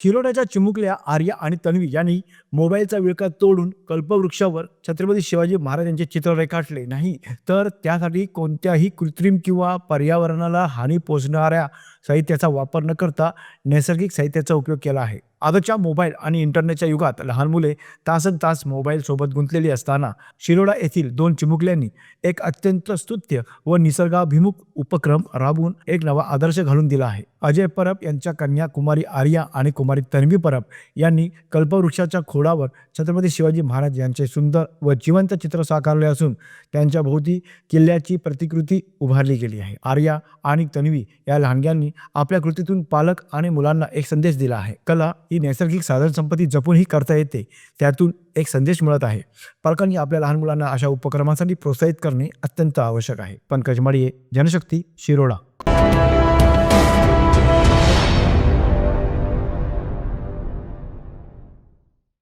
खिलोड्याच्या चिमुकल्या आर्या आणि तन्वी यांनी मोबाईलचा विळखा तोडून कल्पवृक्षावर छत्रपती शिवाजी महाराज यांचे चित्र रेखाटले नाही तर त्यासाठी कोणत्याही कृत्रिम किंवा पर्यावरणाला हानी पोचणाऱ्या साहित्याचा वापर न करता नैसर्गिक साहित्याचा उपयोग केला आहे. आजच्या मोबाईल आणि इंटरनेटच्या युगात लहान मुले तासन तास मोबाईलसोबत गुंतलेली असताना शिरोडा येथील दोन चिमुकल्यांनी एक अत्यंत स्तुत्य व निसर्गाभिमुख उपक्रम राबवून एक नवा आदर्श घालून दिला आहे. अजय परब यांच्या कन्या कुमारी आर्या आणि कुमारी तन्वी परब यांनी कल्पवृक्षाच्या खोडावर छत्रपती शिवाजी महाराज यांचे सुंदर व जिवंत चित्र साकारले असून त्यांच्या भोवती किल्ल्याची प्रतिकृती उभारली गेली आहे. आर्या आणि तन्वी या लहानग्यांनी आपल्या कृतीतून पालक आणि मुलांना एक संदेश दिला आहे. कला ही नैसर्गिक साधन संपत्ती जपूनही करता येते. त्यातून एक संदेश मिळत आहे. पालकांनी आपल्या लहान मुलांना अशा उपक्रमासाठी प्रोत्साहित करणे अत्यंत आवश्यक आहे. पंकज मडिये जनशक्ती शिरोडा.